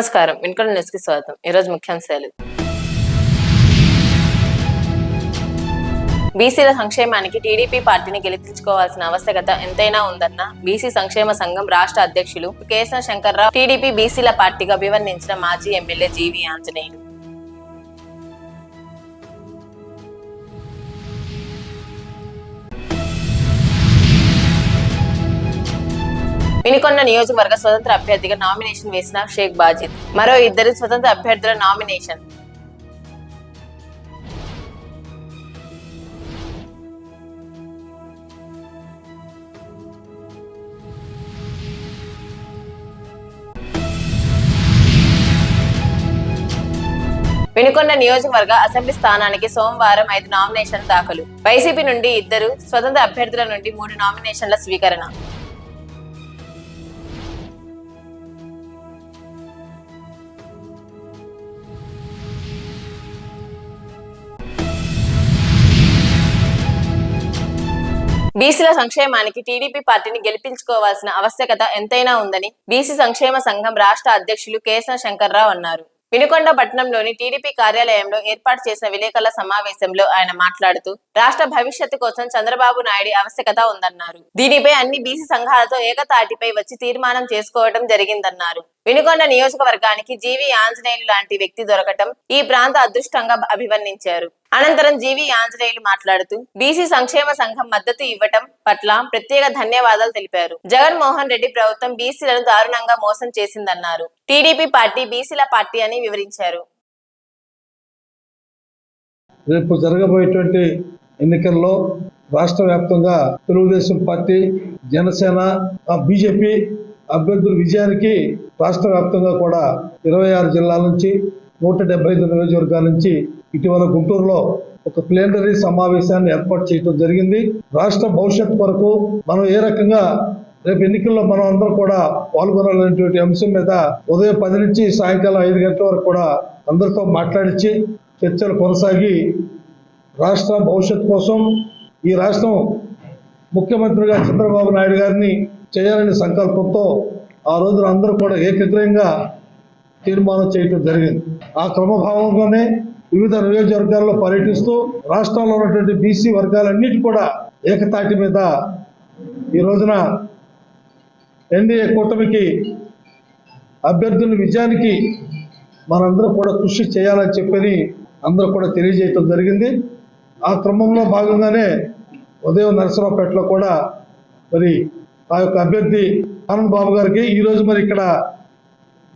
నమస్కారం. వినుకొండ న్యూస్కి స్వాగతం. ఈరోజు ముఖ్యాంశాలు బీసీల సంక్షేమానికి టీడీపీ పార్టీని గెలిపించుకోవాల్సిన ఆవశ్యకత ఎంతైనా ఉందన్న బీసీ సంక్షేమ సంఘం రాష్ట్ర అధ్యక్షులు కేశవ శంకర్రావు టీడీపీ బీసీల పార్టీగా అభివర్ణించిన మాజీ ఎమ్మెల్యే జీవి ఆంజనేయులు. వినుకొండ నియోజకవర్గ స్వతంత్ర అభ్యర్థిగా నామినేషన్ వేసిన షేక్ బాజిద్ మరో ఇద్దరు స్వతంత్ర అభ్యర్థుల నామినేషన్. వినుకొండ నియోజకవర్గ అసెంబ్లీ స్థానానికి సోమవారం ఐదు నామినేషన్లు దాఖలు. వైసీపీ నుండి ఇద్దరు స్వతంత్ర అభ్యర్థుల నుండి మూడు నామినేషన్ల స్వీకరణ. బీసీల సంక్షేమానికి టీడీపీ పార్టీని గెలిపించుకోవాల్సిన ఆవశ్యకత ఎంతైనా ఉందని బీసీ సంక్షేమ సంఘం రాష్ట్ర అధ్యక్షులు కేసన శంకర్రావు అన్నారు. వినుకొండ పట్టణంలోని టీడీపీ కార్యాలయంలో ఏర్పాటు చేసిన విలేకరుల సమావేశంలో ఆయన మాట్లాడుతూ రాష్ట్ర భవిష్యత్తు కోసం చంద్రబాబు నాయుడు ఆవశ్యకత ఉందన్నారు. దీనిపై అన్ని బీసీ సంఘాలతో ఏకతాటిపై వచ్చి తీర్మానం చేసుకోవడం జరిగిందన్నారు. వినుకొండ నియోజకవర్గానికి జీవి ఆంజనేయులు లాంటి వ్యక్తి దొరకటం ఈ ప్రాంత అదృష్టంగా అభివర్ణించారు. అనంతరం జీవి ఆంజనేయులు మాట్లాడుతూ బీసీ సంక్షేమ సంఘం మద్దతు ఇవ్వటం పట్ల ప్రత్యేక ధన్యవాదాలు తెలిపారు. జగన్మోహన్ రెడ్డి ప్రభుత్వం బీసీలను దారుణంగా మోసం చేసిందన్నారు. టీడీపీ పార్టీ బీసీల పార్టీ అని వివరించారు. రేపు జరగబోయేటువంటి ఎన్నికల్లో రాష్ట్ర వ్యాప్తంగా తెలుగుదేశం పార్టీ జనసేన బీజేపీ అభ్యర్థుల విజయానికి రాష్ట్ర వ్యాప్తంగా కూడా ఇరవై ఆరు జిల్లాల నుంచి నూట డెబ్బై ఐదు నియోజకవర్గాల నుంచి ఇటీవల గుంటూరులో ఒక ప్లేనరీ సమావేశాన్ని ఏర్పాటు చేయడం జరిగింది. రాష్ట్ర భవిష్యత్ కొరకు మనం ఏ రకంగా రేపు ఎన్నికల్లో మనం అందరం కూడా పాల్గొనాలనేటువంటి అంశం మీద ఉదయం పది నుంచి సాయంకాలం ఐదు గంటల వరకు కూడా అందరితో మాట్లాడించి చర్చలు కొనసాగి రాష్ట్ర భవిష్యత్ కోసం ఈ రాష్ట్రం ముఖ్యమంత్రిగా చంద్రబాబు నాయుడు గారిని చేయాలనే సంకల్పంతో ఆ రోజున అందరూ కూడా ఏకగ్రహంగా తీర్మానం చేయటం జరిగింది. ఆ క్రమభావంలోనే వివిధ నియోజకవర్గాల్లో పర్యటిస్తూ రాష్ట్రంలో ఉన్నటువంటి బీసీ వర్గాలన్నిటి కూడా ఏకతాటి మీద ఈ రోజున ఎన్డీఏ కూటమికి అభ్యర్థుల విజయానికి మనందరం కూడా కృషి చేయాలని చెప్పని అందరూ కూడా తెలియజేయటం జరిగింది. ఆ క్రమంలో భాగంగానే ఉదయం నరసరావుపేటలో కూడా మరి ఆ యొక్క అభ్యర్థి ఆనంద్ బాబు గారికి ఈరోజు మరి ఇక్కడ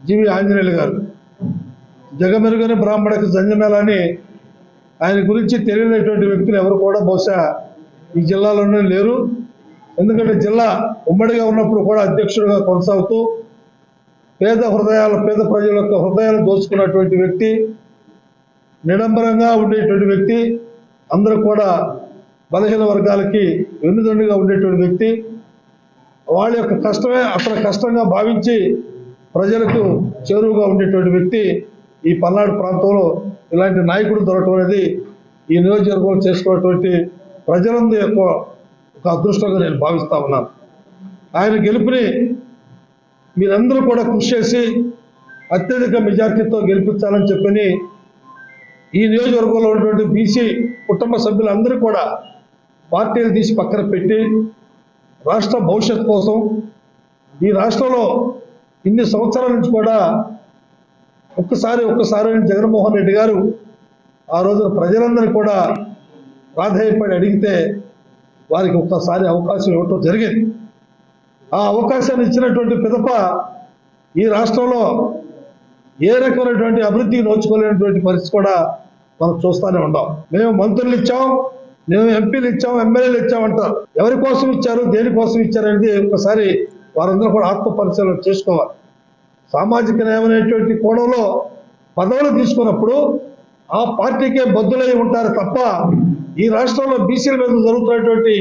జీవి ఆంజనేయులు గారు. జగమెరుగని బ్రాహ్మణకు జంజమేళని ఆయన గురించి తెలియనటువంటి వ్యక్తులు ఎవరు కూడా బహుశా ఈ జిల్లాలోనే లేరు. ఎందుకంటే జిల్లా ఉమ్మడిగా ఉన్నప్పుడు కూడా అధ్యక్షుడిగా కొనసాగుతూ పేద హృదయాలు పేద ప్రజల యొక్క హృదయాలు దోచుకున్నటువంటి వ్యక్తి నిడంబరంగా ఉండేటువంటి వ్యక్తి అందరూ కూడా బలహీన వర్గాలకి వెన్నుదండుగా ఉండేటువంటి వ్యక్తి. వాళ్ళ యొక్క కష్టమే అతను కష్టంగా భావించి ప్రజలకు చేరువుగా ఉండేటువంటి వ్యక్తి. ఈ పల్నాడు ప్రాంతంలో ఇలాంటి నాయకుడు దొరకడం అనేది ఈ నియోజకవర్గంలో చేసుకున్నటువంటి ప్రజలందరి యొక్క ఒక అదృష్టంగా నేను భావిస్తా ఉన్నాను. ఆయన గెలుపుని మీరందరూ కూడా కృషి చేసి అత్యధిక మెజార్టీతో గెలిపించాలని చెప్పని ఈ నియోజకవర్గంలో ఉన్నటువంటి బీసీ కుటుంబ సభ్యులందరూ కూడా పార్టీలు తీసి పక్కన పెట్టి రాష్ట్ర భవిష్యత్ కోసం ఈ రాష్ట్రంలో ఇన్ని సంవత్సరాల నుంచి కూడా ఒక్కసారి ఒక్కసారి జగన్మోహన్ రెడ్డి గారు ఆ రోజున ప్రజలందరినీ కూడా ప్రాధాన్యపడి అడిగితే వారికి ఒక్కసారి అవకాశం ఇవ్వటం జరిగింది. ఆ అవకాశాన్ని ఇచ్చినటువంటి పిదప ఈ రాష్ట్రంలో ఏ రకమైనటువంటి అభివృద్ధికి నోచుకోలేనటువంటి పరిస్థితి కూడా మనం చూస్తూనే ఉన్నాం మేము మంత్రులు ఇచ్చాం మేము ఎంపీలు ఇచ్చాం ఎమ్మెల్యేలు ఇచ్చాం అంటారు ఎవరి కోసం ఇచ్చారు దేనికోసం ఇచ్చారు అనేది ఒకసారి వారందరూ కూడా ఆత్మ పరిశీలన చేసుకోవాలి. సామాజిక న్యాయం అనేటువంటి కోణంలో పదవులు తీసుకున్నప్పుడు ఆ పార్టీకే బద్దులై ఉంటారు తప్ప ఈ రాష్ట్రంలో బీసీల మీద జరుగుతున్నటువంటి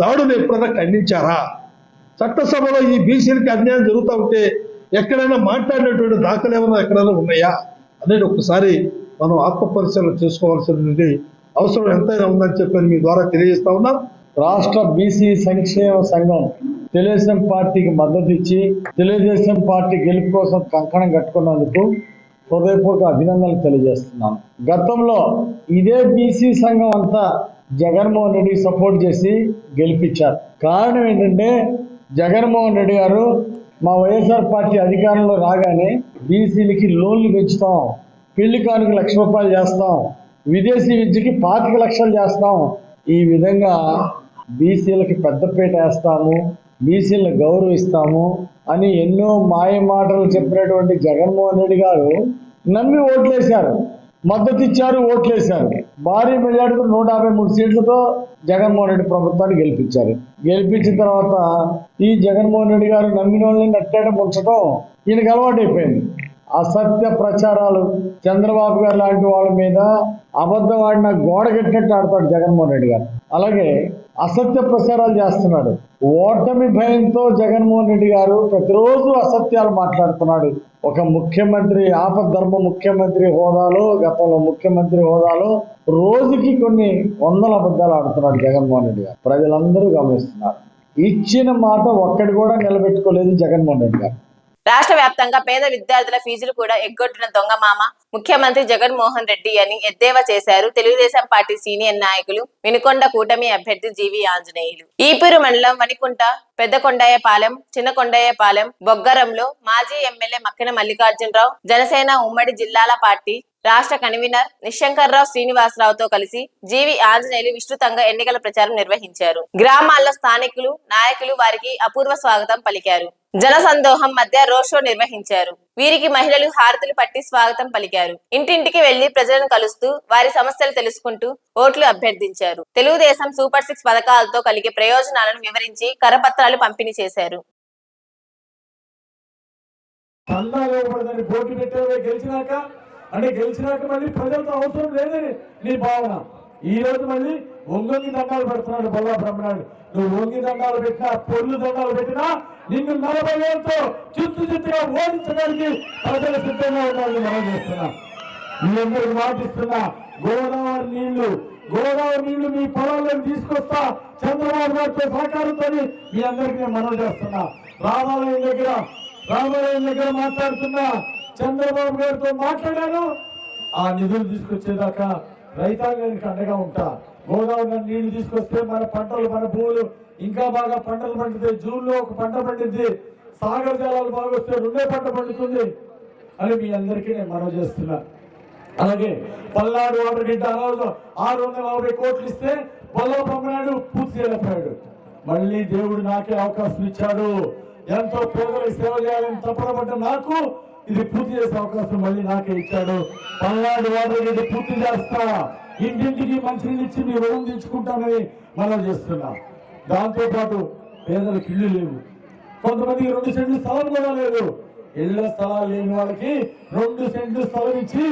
దాడులు ఎప్పుడైనా ఖండించారా? చట్టసభలో ఈ బీసీలకి అన్యాయం జరుగుతూ ఉంటే ఎక్కడైనా మాట్లాడినటువంటి దాఖలు ఏమైనా ఎక్కడైనా ఉన్నాయా? అనేది ఒకసారి మనం ఆత్మపరిశీలన చేసుకోవాల్సినది చేసుకోవాల్సినటువంటి అవసరం ఎంతైనా ఉందని చెప్పని మీ ద్వారా తెలియజేస్తా ఉన్నాం. రాష్ట్ర బీసీ సంక్షేమ సంఘం తెలుగుదేశం పార్టీకి మద్దతు ఇచ్చి తెలుగుదేశం పార్టీ గెలుపు కోసం కంకణం కట్టుకున్నందుకు హృదయపూర్వక అభినందనలు తెలియజేస్తున్నాను. గతంలో ఇదే బీసీ సంఘం అంతా జగన్మోహన్ రెడ్డి సపోర్ట్ చేసి గెలిపించారు. కారణం ఏంటంటే జగన్మోహన్ రెడ్డి గారు మా వైఎస్ఆర్ పార్టీ అధికారంలో రాగానే బీసీలకి లోన్లు పెంచుతాం పెళ్ళి కానుక లక్ష రూపాయలు చేస్తాం విదేశీ విద్యకి పాతిక లక్షలు చేస్తాం. ఈ విధంగా బీసీలకి పెద్దపీట వేస్తాము బీసీలను గౌరవిస్తాము అని ఎన్నో మాయ మాటలు చెప్పినటువంటి జగన్మోహన్ రెడ్డి గారు నమ్మి ఓట్లేశారు. మద్దతు ఇచ్చారు ఓట్లేశారు. భారీ మెజార్టీతో నూట యాభై మూడు సీట్లతో జగన్మోహన్ రెడ్డి ప్రభుత్వాన్ని గెలిపించారు. గెలిపించిన తర్వాత ఈ జగన్మోహన్ రెడ్డి గారు నమ్మిన వాళ్ళని నట్టేట ముంచడం అలవాటు అలవాటైపోయింది. అసత్య ప్రచారాలు. చంద్రబాబు గారు లాంటి వాళ్ళ మీద అబద్ధం ఆడిన గోడ కట్టినట్టు ఆడతాడు జగన్మోహన్ రెడ్డి గారు. అలాగే అసత్య ప్రచారాలు చేస్తున్నాడు. ఓటమి భయంతో జగన్మోహన్ రెడ్డి గారు ప్రతిరోజు అసత్యాలు మాట్లాడుతున్నాడు. ఒక ముఖ్యమంత్రి ఆపద్ధర్మ ముఖ్యమంత్రి హోదాలో గతంలో ముఖ్యమంత్రి హోదాలో రోజుకి కొన్ని వందల అబద్ధాలు ఆడుతున్నాడు జగన్మోహన్ రెడ్డి గారు. ప్రజలందరూ గమనిస్తున్నారు. ఇచ్చిన మాట ఒక్కడి కూడా నిలబెట్టుకోలేదు జగన్మోహన్ రెడ్డి గారు. రాష్ట్ర వ్యాప్తంగా పేద విద్యార్థుల ఫీజులు కూడా ఎగ్గొట్టిన దొంగ మామ ముఖ్యమంత్రి జగన్మోహన్ రెడ్డి అని ఎద్దేవా చేశారు. తెలుగుదేశం పార్టీ సీనియర్ నాయకులు వినుకొండ కూటమి అభ్యర్థి జీవి ఆంజనేయులు. ఈపూరు మండలం వనికుంట పెద్దకొండాయపాలెం చిన్నకొండాయపాలెం బొగ్గరంలో మాజీ ఎమ్మెల్యే మక్కిన మల్లికార్జునరావు జనసేన ఉమ్మడి జిల్లాల పార్టీ రాష్ట్ర కన్వీనర్ నిశంకర్రావు శ్రీనివాసరావుతో కలిసి జీవి ఆంజనేయులు విస్తృతంగా ఎన్నికల ప్రచారం నిర్వహించారు. గ్రామాల్లో స్థానికులు నాయకులు వారికి అపూర్వ స్వాగతం పలికారు. జన సందోహం మధ్య రోడ్ షో నిర్వహించారు. వీరికి మహిళలు హారతులు పట్టి స్వాగతం పలికారు. ఇంటింటికి వెళ్ళి ప్రజలను కలుస్తూ వారి సమస్యలు తెలుసుకుంటూ ఓట్లు అభ్యర్థించారు. తెలుగుదేశం సూపర్ సిక్స్ పథకాలతో కలిగే ప్రయోజనాలను వివరించి కరపత్రాలు పంపిణీ చేశారు. అంటే గెలిచినాక మళ్ళీ ప్రజలతో అవసరం లేదని నీ భావన. ఈ రోజు మళ్ళీ ఒంగొంగి దండాలు పెడుతున్నాడు బొల్లా బ్రహ్మనాయుడు. నువ్వు ఒంగి దండాలు పెట్టినా పొల్లు దండాలు పెట్టినా నిన్ను నలభై ఏళ్ళతో చిత్తు చిత్తుగా ఓడించడానికి ప్రజలు సిద్ధంగా ఉండాలని మనం చేస్తున్నా. మీ అందరికి మాటిస్తున్నా గోదావరి నీళ్ళు గోదావరి నీళ్ళు మీ పొలాల్లోకి తీసుకొస్తా చంద్రబాబు గారితో సహకారంతో మీ అందరికి నేను చేస్తున్నా. రామాలయం దగ్గర రామాలయం దగ్గర మాట్లాడుతున్నా చంద్రబాబు గారితో మాట్లాడాను. ఆ నిధులు తీసుకొచ్చేదాకా రైతాంగానికి అండగా ఉంటా. గోదావరి నీళ్ళు తీసుకొస్తే మన పంటలు మన భూములు ఇంకా బాగా పంటలు పండితే జూన్లో ఒక పంట పండింది సాగర్ జలాలు బాగా వస్తే రెండే పంట పండుతుంది. అని మీ అందరికీ నేను మనవి చేస్తున్నా. అలాగే పల్నాడు వాటర్ గిడ్డ ఆ రోజు ఆరు వందల యాభై కోట్లు ఇస్తే బొల్ల బ్రహ్మనాయుడు పూర్తి చేయలేకపోయాడు. మళ్ళీ దేవుడు నాకే అవకాశం ఇచ్చాడు. ఎంతో పేదలకు సేవ చేయాలని తపన నాకు ఇది పూర్తి చేసే అవకాశం మళ్ళీ నాకే ఇచ్చాడు. పల్నాడు వాటర్ గిడ్డ పూర్తి చేస్తా. ఇంటింటికి మంచినీళ్ళు ఇచ్చి మీ రుణం తీర్చుకుంటానని మనం చేస్తున్నాం. దాంతోపాటు పేదలకు ఇల్లు లేవు. కొంతమందికి రెండు సెంట్లు స్థలం కూడా లేదు. ఇళ్ళ స్థలాలు లేని వాళ్ళకి రెండు సెంట్లు స్థలం ఇచ్చి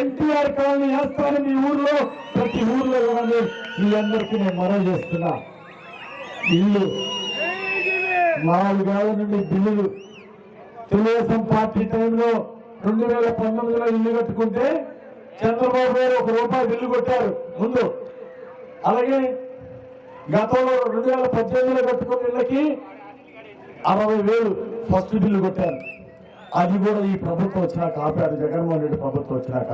ఎన్టీఆర్ కాలనీ వేస్తాను మీ ఊర్లో ప్రతి ఊర్లో ఇవ్వండి. మీ అందరికీ నేను మనవి చేస్తున్నా. ఇల్లు నాలుగేళ్ళ నుండి బిల్లులు. తెలుగుదేశం పార్టీ టైంలో రెండు వేల పంతొమ్మిదిలో ఇల్లు కట్టుకుంటే చంద్రబాబు గారు ఒక రూపాయి బిల్లు కొట్టారు. ముందు. అలాగే గతంలో రెండు వేల పద్దెనిమిదిలో కట్టుకున్న ఇళ్ళకి అరవై వేలు ఫస్ట్ బిల్లు కొట్టారు. అది కూడా ఈ ప్రభుత్వం వచ్చినాక ఆపారు. జగన్మోహన్ రెడ్డి ప్రభుత్వం వచ్చినాక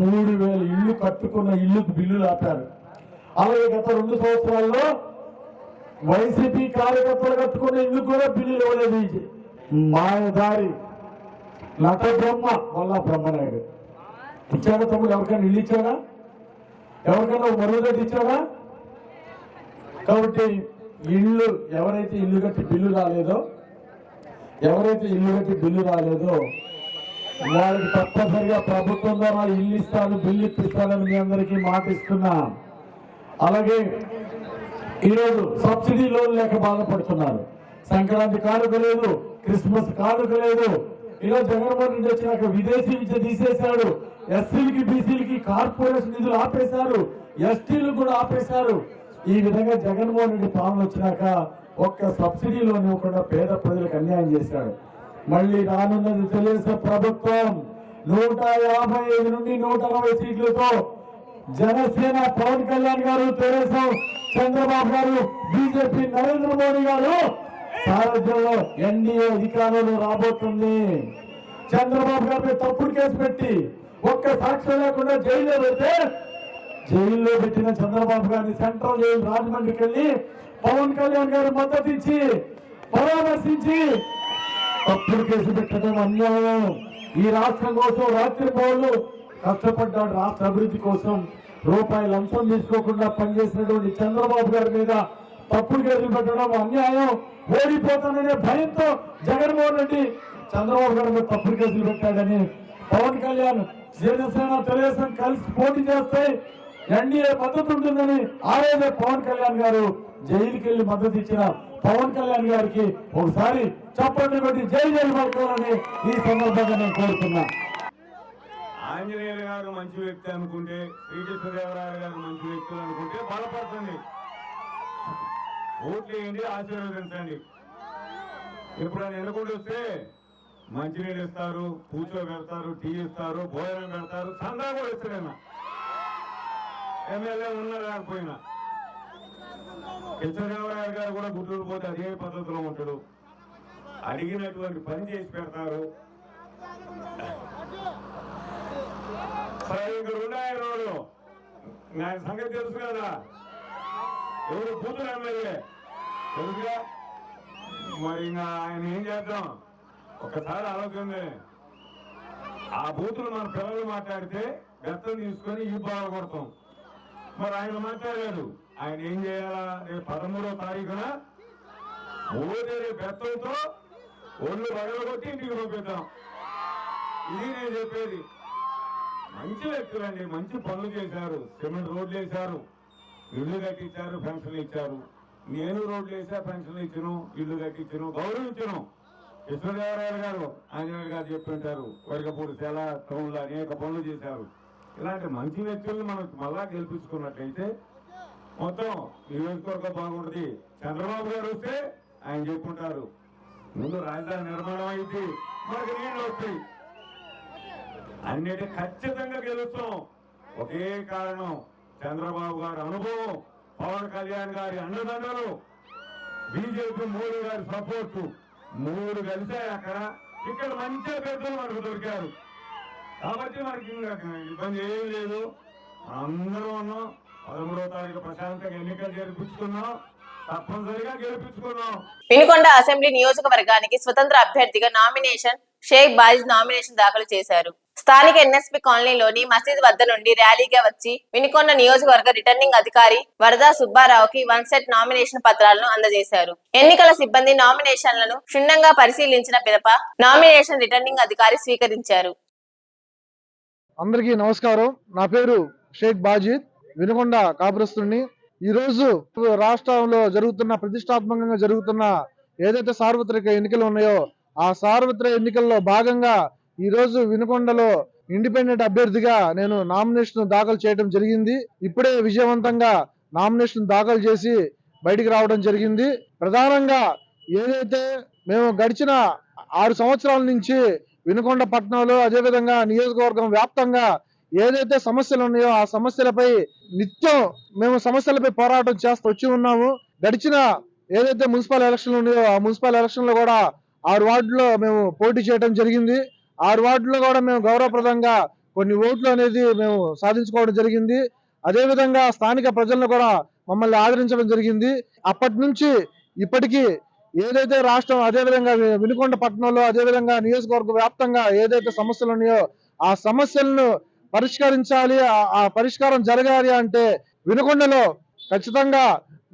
మూడు వేల ఇల్లు కట్టుకున్న ఇల్లుకు బిల్లులు ఆపారు. అలాగే గత రెండు సంవత్సరాల్లో వైసీపీ కార్యకర్తలు కట్టుకున్న ఇల్లు కూడా బిల్లులు ఇవ్వలేదు మాయదారి నట బ్రహ్మ వల్ల బ్రహ్మనాయుడు. ఇచ్చాడా తమ్ముడు? ఎవరికైనా ఇల్లు ఇచ్చాడా? ఎవరికైనా మరుగుదొడ్డి ఇచ్చాడా? కాబట్టి ఇల్లు ఎవరైతే ఇల్లు కట్టి బిల్లు రాలేదో ఎవరైతే ఇల్లు కట్టి బిల్లు రాలేదో వాళ్ళకి తప్పనిసరిగా ప్రభుత్వం ద్వారా ఇల్లు ఇస్తాను బిల్లు ఇప్పిస్తానని మీ అందరికీ మాట ఇస్తున్నా. అలాగే ఈరోజు సబ్సిడీ లోన్ లేక బాధపడుతున్నారు. సంక్రాంతి కానుక లేదు క్రిస్మస్ కానుక లేదు. ఈరోజు జగన్మోహన్ రెడ్డి వచ్చినాక విదేశీ విద్య తీసేశాడు. ఎస్సీలకి బీసీలకి కార్పొరేషన్ నిధులు ఆపేశారు. ఎస్టీలు కూడా ఆపేశారు. ఈ విధంగా జగన్మోహన్ రెడ్డి పాలన వచ్చినాక ఒక్క సబ్సిడీలో ఇవ్వకుండా పేద ప్రజలకు అన్యాయం చేశాడు. మళ్ళీ రానున్నది తెలుగుదేశం ప్రభుత్వం నూట యాభై ఐదు నుండి నూట అరవై సీట్లతో జనసేన పవన్ కళ్యాణ్ గారు తెలుగుదేశం చంద్రబాబు గారు బీజేపీ నరేంద్ర మోడీ గారు సారథ్యంలో ఎన్డీఏ అధికారంలో రాబోతుంది. చంద్రబాబు గారిపై తప్పుడు కేసు పెట్టి ఒక్క సాక్ష్యం లేకుండా జైల్లో వెళ్తే జైల్లో పెట్టిన చంద్రబాబు గారిని సెంట్రల్ జైలు రాజమండ్రికి వెళ్ళి పవన్ కళ్యాణ్ గారు మద్దతు ఇచ్చి పరామర్శించి తప్పుడు కేసు పెట్టడం అన్యాయం. ఈ రాష్ట్రం కోసం రాత్రి పౌరులు కష్టపడ్డాడు రాష్ట్ర అభివృద్ధి కోసం. రూపాయలు అంశం తీసుకోకుండా పనిచేసినటువంటి చంద్రబాబు గారి మీద తప్పుడు కేసులు పెట్టడం అన్యాయం. ఓడిపోతాననే భయంతో జగన్మోహన్ రెడ్డి చంద్రబాబు గారి మీద తప్పుడు కేసులు పెట్టాడని పవన్ కళ్యాణ్ జనసేన తెలుగుదేశం కలిసి పోటీ చేస్తాయి ఎన్డీఏ మద్దతు ఉంటుందని ఆ రోజే పవన్ కళ్యాణ్ గారు జైలుకి వెళ్ళి మద్దతు ఇచ్చిన పవన్ కళ్యాణ్ గారికి ఒకసారి చప్పట్లు పెట్టి జై జై పడుకోవాలని ఈ సందర్భంగా నేను కోరుతున్నా. ఆంజనేయులు గారు మంచి వ్యక్తి అనుకుంటే శ్రీకృష్ణదేవరాయలు గారు మంచి వ్యక్తులు అనుకుంటే బలపడుతుంది ఓట్లు వేయండి ఆశీర్వదించండి. ఎప్పుడైనా ఎన్నుకుంటూ వస్తే మంచినీళ్ళు ఇస్తారు కూర్చో పెడతారు టీ ఇస్తారు భోజనం పెడతారు చందా కూడా ఇస్తారైనా ఎమ్మెల్యే ఉన్నా లేకపోయినా కృష్ణదేవరాయలు గారు కూడా గుంటూరు పోతే అదే పద్ధతిలో ఉంటాడు. అడిగినటువంటి పని చేసి పెడతారు. సరే ఇక్కడ ఉన్నాయి రోడ్లు నా సంగతి తెలుసు కదా. ఎవరు కూతురు ఎమ్మెల్యే. తెలుసుగా? మరి ఇంకా ఆయన ఏం చేద్దాం? ఒకసారి ఆలోచన ఆ బూతులు మన పిల్లలు మాట్లాడితే బెత్తం తీసుకొని ఈ బాగా కొడతాం. మరి ఆయన మాట్లాడారు ఆయన ఏం చేయాలా? రేపు పదమూడో తారీఖున ఓదేరి బెత్తంతో ఒళ్ళు పగలగొట్టి ఇంటికి పంపిద్దాం. ఇది నేను చెప్పేది. మంచి వ్యక్తులండి. మంచి పనులు చేశారు. సిమెంట్ రోడ్లు వేశారు. ఇల్లు కట్టించారు పెన్షన్లు ఇచ్చారు. నేను రోడ్లు వేసా పెన్షన్లు ఇచ్చాను ఇల్లు కట్టించను గౌరవించను. కృష్ణదేవరాయలు గారు ఆంజనేయులు గారు చెప్తుంటారు. వరకపూడి సెల టౌన్లో అనేక పనులు చేశారు. ఇలాంటి మంచి వ్యక్తులను మనం మళ్ళా గెలిపించుకున్నట్లయితే మొత్తం నియోజకవర్గం బాగుంటుంది. చంద్రబాబు గారు వస్తే ఆయన చెప్పుకుంటారు ముందు రాజధాని నిర్మాణం అయితే మనకు నీళ్ళు వస్తాయి. అన్నిటి ఖచ్చితంగా గెలుస్తాం. ఒకే కారణం చంద్రబాబు గారి అనుభవం పవన్ కళ్యాణ్ గారి అండదండలు బీజేపీ మోడీ గారి సపోర్టు. మూడు కలిసాయి అక్కడ. ఇక్కడ మంచి పెద్దలు మనకు దొరికారు. కాబట్టి మనకి ఇబ్బంది ఏం లేదు. అందరూ ఉన్నాం. పదమూడవ తారీఖు ప్రశాంతంగా ఎన్నికలు జరిపించుకున్నాం. తప్పనిసరిగా గెలిపించుకున్నాం. వినుకొండ అసెంబ్లీ నియోజకవర్గానికి స్వతంత్ర అభ్యర్థిగా నామినేషన్ షేక్ బాజిద్ నామినేషన్ దాఖలు చేశారు. స్థానిక ఎన్ఎస్పి కాలనీలోని మసీద్ వద్ద నుండి ర్యాలీగా వచ్చి వినుకొండ నియోజకవర్గ రిటర్నింగ్ అధికారి వరదా సుబ్బారావుకి వన్ సెట్ నామినేషన్ పత్రాలను అందజేశారు. ఎన్నికల సిబ్బంది నామినేషన్లను క్షుణ్ణంగా పరిశీలించిన పిదప నామినేషన్ రిటర్నింగ్ అధికారి స్వీకరించారు. అందరికీ నమస్కారం. నా పేరు షేక్ బాజిద్ వినుకొండ కాపురస్తుని ఈరోజు రాష్ట్రంలో జరుగుతున్న ప్రతిష్టాత్మకంగా జరుగుతున్న ఏదైతే సార్వత్రిక ఎన్నికలు ఉన్నాయో ఆ సార్వత్రిక ఎన్నికల్లో భాగంగా ఈరోజు వినుకొండలో ఇండిపెండెంట్ అభ్యర్థిగా నేను నామినేషన్ దాఖలు చేయడం జరిగింది. ఇప్పుడే విజయవంతంగా నామినేషన్ దాఖలు చేసి బయటికి రావడం జరిగింది. ప్రధానంగా ఏదైతే మేము గడిచిన ఆరు సంవత్సరాల నుంచి వినుకొండ పట్టణంలో అదేవిధంగా నియోజకవర్గం వ్యాప్తంగా ఏదైతే సమస్యలు ఉన్నాయో ఆ సమస్యలపై నిత్యం మేము సమస్యలపై పోరాటం చేస్తూ వచ్చి ఉన్నాము. గడిచిన ఏదైతే మున్సిపల్ ఎలక్షన్లు ఉన్నాయో ఆ మున్సిపల్ ఎలక్షన్లో కూడా ఆరు వార్డులో మేము పోటీ చేయడం జరిగింది. ఆరు వార్డులో కూడా మేము గౌరవప్రదంగా కొన్ని ఓట్లు అనేది మేము సాధించుకోవడం జరిగింది. అదేవిధంగా స్థానిక ప్రజలను కూడా మమ్మల్ని ఆదరించడం జరిగింది. అప్పటి నుంచి ఇప్పటికీ ఏదైతే రాష్ట్రం అదేవిధంగా వినుకొండ పట్టణంలో అదేవిధంగా నియోజకవర్గ వ్యాప్తంగా ఏదైతే సమస్యలు ఉన్నాయో ఆ సమస్యలను పరిష్కరించాలి ఆ- పరిష్కారం జరగాలి అంటే వినుకొండలో ఖచ్చితంగా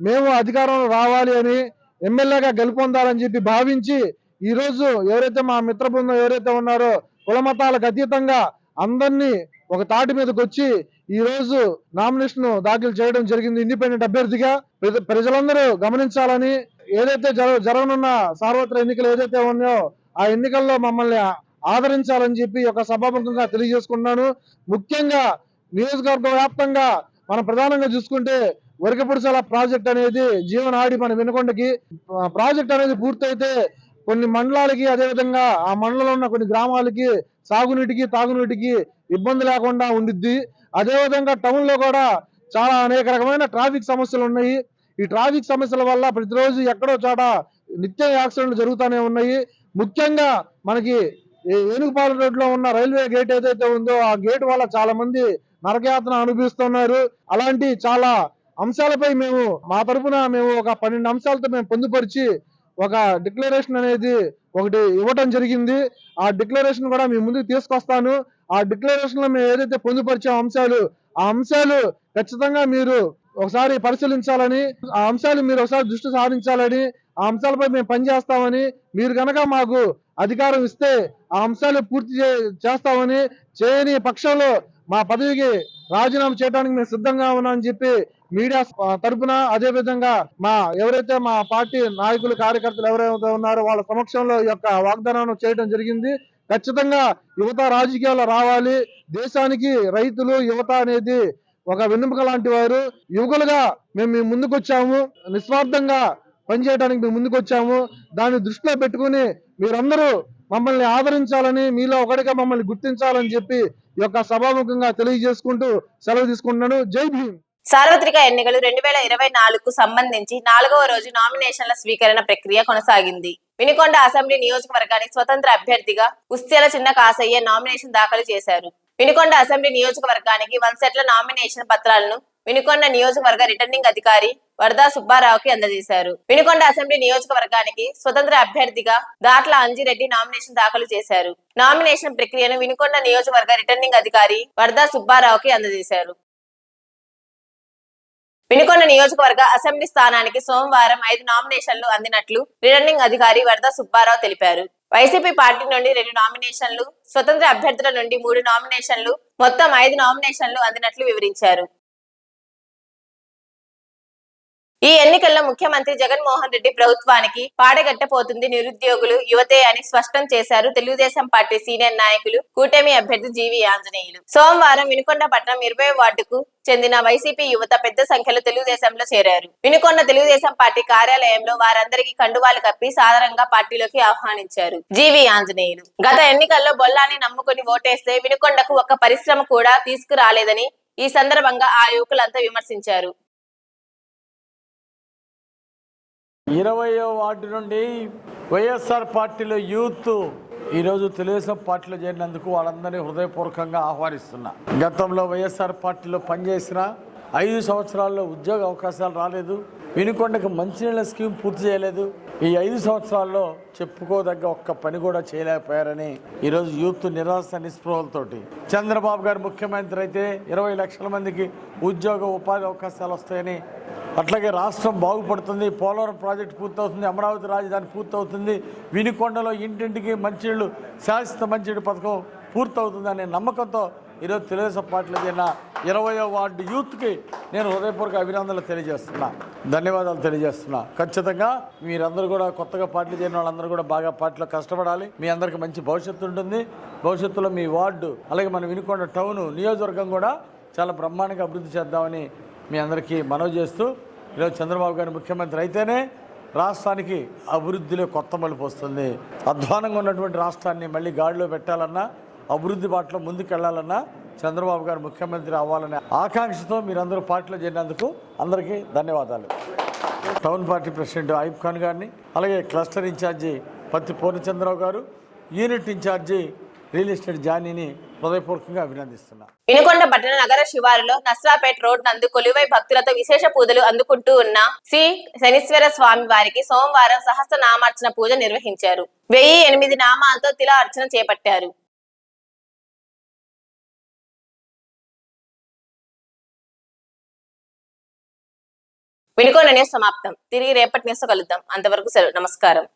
మేము అధికారంలో రావాలి అని ఎమ్మెల్యేగా గెలుపొందాలని చెప్పి భావించి ఈ రోజు ఎవరైతే మా మిత్ర బృందం ఎవరైతే ఉన్నారో కుల మతాలకు అతీతంగా అందరినీ ఒక తాటి మీదకి వచ్చి ఈ రోజు నామినేషన్ దాఖలు చేయడం జరిగింది. ఇండిపెండెంట్ అభ్యర్థిగా ప్రజ- ప్రజలందరూ గమనించాలని ఏదైతే జరగనున్న సార్వత్రిక ఎన్నికలు ఏదైతే ఉన్నాయో ఆ ఎన్నికల్లో మమ్మల్ని ఆదరించాలని చెప్పి ఒక సభాముఖంగా తెలియజేసుకున్నాను ముఖ్యంగా నియోజకవర్గ వ్యాప్తంగా మనం ప్రధానంగా చూసుకుంటే వరకపుడిసల ప్రాజెక్ట్ అనేది జీవనాడి మన వెనుకొండకి ఆ ప్రాజెక్ట్ అనేది పూర్తయితే కొన్ని మండలాలకి అదేవిధంగా ఆ మండలంలో ఉన్న కొన్ని గ్రామాలకి సాగునీటికి తాగునీటికి ఇబ్బంది లేకుండా ఉండిద్ది. అదేవిధంగా టౌన్లో కూడా చాలా అనేక రకమైన ట్రాఫిక్ సమస్యలు ఉన్నాయి. ఈ ట్రాఫిక్ సమస్యల వల్ల ప్రతిరోజు ఎక్కడో చోట నిత్య యాక్సిడెంట్లు జరుగుతూనే ఉన్నాయి. ముఖ్యంగా మనకి ఈ ఏనుగుపాలెం ఉన్న రైల్వే గేట్ ఏదైతే ఉందో ఆ గేట్ వల్ల చాలా మంది నరకయాతన అనుభవిస్తున్నారు. అలాంటి చాలా అంశాలపై మేము మా తరపున మేము ఒక పన్నెండు అంశాలతో మేము పొందుపరిచి ఒక డిక్లరేషన్ అనేది ఒకటి ఇవ్వటం జరిగింది. ఆ డిక్లరేషన్ కూడా మీ ముందుకు తీసుకొస్తాను. ఆ డిక్లరేషన్లో మేము ఏదైతే పొందుపరిచే అంశాలు ఆ అంశాలు ఖచ్చితంగా మీరు ఒకసారి పరిశీలించాలని ఆ అంశాలు మీరు ఒకసారి దృష్టి సారించాలని ఆ అంశాలపై మేము పనిచేస్తామని మీరు కనుక మాకు అధికారం ఇస్తే ఆ అంశాలు పూర్తి చే- చేస్తామని చేయని పక్షంలో మా పదవికి రాజీనామా చేయడానికి మేము సిద్ధంగా ఉన్నామని చెప్పి మీడియా తరఫున అదేవిధంగా అదే విధంగా మా ఎవరైతే మా పార్టీ నాయకులు కార్యకర్తలు ఎవరైతే ఉన్నారో వాళ్ళ సమక్షంలో ఈ యొక్క వాగ్దానం చేయడం జరిగింది. ఖచ్చితంగా యువత రాజకీయాల్లో రావాలి. దేశానికి రైతులు యువత అనేది ఒక వెన్నెముక లాంటి వారు యువకులుగా మేము మీ ముందుకు వచ్చాము నిస్వార్థంగా పనిచేయడానికి మేము ముందుకు వచ్చాము దాన్ని దృష్టిలో పెట్టుకుని మీరందరూ మమ్మల్ని ఆదరించాలని మీలో ఒకటిగా మమ్మల్ని గుర్తించాలని చెప్పి ఈ యొక్క సభాముఖంగా తెలియజేసుకుంటూ సెలవు తీసుకుంటున్నాను. జై భీమ్. సార్వత్రిక ఎన్నికలు రెండు వేల ఇరవై నాలుగుకు సంబంధించి నాలుగవ రోజు నామినేషన్ల స్వీకరణ ప్రక్రియ కొనసాగింది. వినుకొండ అసెంబ్లీ నియోజకవర్గానికి స్వతంత్ర అభ్యర్థిగా ఉస్తేల చిన్న కాసయ్య నామినేషన్ దాఖలు చేశారు. వినుకొండ అసెంబ్లీ నియోజకవర్గానికి వన్ సెట్ల నామినేషన్ పత్రాలను వినుకొండ నియోజకవర్గ రిటర్నింగ్ అధికారి వరదా సుబ్బారావుకి అందజేశారు. వినుకొండ అసెంబ్లీ నియోజకవర్గానికి స్వతంత్ర అభ్యర్థిగా దాట్ల అంజిరెడ్డి నామినేషన్ దాఖలు చేశారు. నామినేషన్ ప్రక్రియను వినుకొండ నియోజకవర్గ రిటర్నింగ్ అధికారి వరదా సుబ్బారావుకి అందజేశారు. వినుకొండ నియోజకవర్గ అసెంబ్లీ స్థానానికి సోమవారం ఐదు నామినేషన్లు అందినట్లు రిటర్నింగ్ అధికారి వరద సుబ్బారావు తెలిపారు. వైసీపీ పార్టీ నుండి రెండు నామినేషన్లు స్వతంత్ర అభ్యర్థుల నుండి మూడు నామినేషన్లు మొత్తం ఐదు నామినేషన్లు అందినట్లు వివరించారు. ఈ ఎన్నికల్లో ముఖ్యమంత్రి జగన్మోహన్ రెడ్డి ప్రభుత్వానికి పాడగట్టపోతుంది నిరుద్యోగులు యువతే అని స్పష్టం చేశారు. తెలుగుదేశం పార్టీ సీనియర్ నాయకులు కూటమి అభ్యర్థి జీవి ఆంజనేయులు. సోమవారం వినుకొండ పట్టణం ఇరవై వార్డుకు చెందిన వైసీపీ యువత పెద్ద సంఖ్యలో తెలుగుదేశంలో చేరారు. వినుకొండ తెలుగుదేశం పార్టీ కార్యాలయంలో వారందరికీ కండువాలు కప్పి సాధారణంగా పార్టీలోకి ఆహ్వానించారు జీవి ఆంజనేయులు. గత ఎన్నికల్లో బొల్లాన్ని నమ్ముకుని ఓటేస్తే వినుకొండకు ఒక పరిశ్రమ కూడా తీసుకురాలేదని ఈ సందర్భంగా ఆ యువకులంతా విమర్శించారు. ఇరవయో వార్డు నుండి వైఎస్ఆర్ పార్టీలో యూత్ ఈరోజు తెలుగుదేశం పార్టీలో చేరినందుకు వాళ్ళందరినీ హృదయపూర్వకంగా ఆహ్వానిస్తున్నా. గతంలో వైఎస్ఆర్ పార్టీలో పనిచేసిన ఐదు సంవత్సరాల్లో ఉద్యోగ అవకాశాలు రాలేదు. వినుకొండకు మంచినీళ్ళ స్కీమ్ పూర్తి చేయలేదు. ఈ ఐదు సంవత్సరాల్లో చెప్పుకోదగ్గ ఒక్క పని కూడా చేయలేకపోయారని ఈరోజు యూత్ నిరాశ నిస్పృహలతోటి. చంద్రబాబు గారు ముఖ్యమంత్రి అయితే ఇరవై లక్షల మందికి ఉద్యోగ ఉపాధి అవకాశాలు వస్తాయని. అట్లాగే రాష్ట్రం బాగుపడుతుంది పోలవరం ప్రాజెక్టు పూర్తవుతుంది అమరావతి రాజధాని పూర్తవుతుంది. వినుకొండలో ఇంటింటికి మంచినీళ్ళు శాశ్వత మంచినీళ్ళు పథకం పూర్తవుతుంది అనే నమ్మకంతో ఈరోజు తెలుగుదేశం పార్టీలో చేరిన ఇరవయో వార్డు యూత్కి నేను హృదయపూర్వక అభినందనలు తెలియజేస్తున్నా. ధన్యవాదాలు తెలియజేస్తున్నా. ఖచ్చితంగా మీరందరూ కూడా కొత్తగా పార్టీలు చేరిన వాళ్ళందరూ కూడా బాగా పార్టీలో కష్టపడాలి. మీ అందరికి మంచి భవిష్యత్తు ఉంటుంది. భవిష్యత్తులో మీ వార్డు అలాగే మన వినుకొండ టౌన్ నియోజకవర్గం కూడా చాలా బ్రహ్మాండంగా అభివృద్ధి చేద్దామని మీ అందరికీ మనవి చేస్తూ ఈరోజు చంద్రబాబు గారు ముఖ్యమంత్రి అయితేనే రాష్ట్రానికి అభివృద్ధిలో కొత్త మలుపు వస్తుంది. అధ్వానంగా ఉన్నటువంటి రాష్ట్రాన్ని మళ్ళీ గాడిలో పెట్టాలన్నా అభివృద్ధి బాటలో ముందుకెళ్ళాలన్నా చంద్రబాబు గారు ముఖ్యమంత్రి అవ్వాలనే ఆకాంక్షతో మీరందరూ పార్టీలో చేరినందుకు అందరికీ ధన్యవాదాలు. Town party president Ayub Khan గారిని అలాగే cluster in charge Patti Purnachandrarao garu unit in charge real estate జానీని హృదయపూర్వకంగా అభినందిస్తున్నా. వినుకొండ పట్టణ నగర శివారులో నస్రాపేట్ రోడ్ నందు కొలువై భక్తులతో విశేష పూజలు అందుకుంటూ ఉన్న శ్రీ శనీశ్వర స్వామి వారికి సోమవారం సహస్ర నామార్చన పూజ నిర్వహించారు. వెయ్యి ఎనిమిది నామాలతో తిల అర్చన చేపట్టారు. వినుకొండ న్యూస్ సమాప్తం. తిరిగి రేపటి న్యూస్ కలుద్దాం. అంతవరకు సెలవు. నమస్కారం.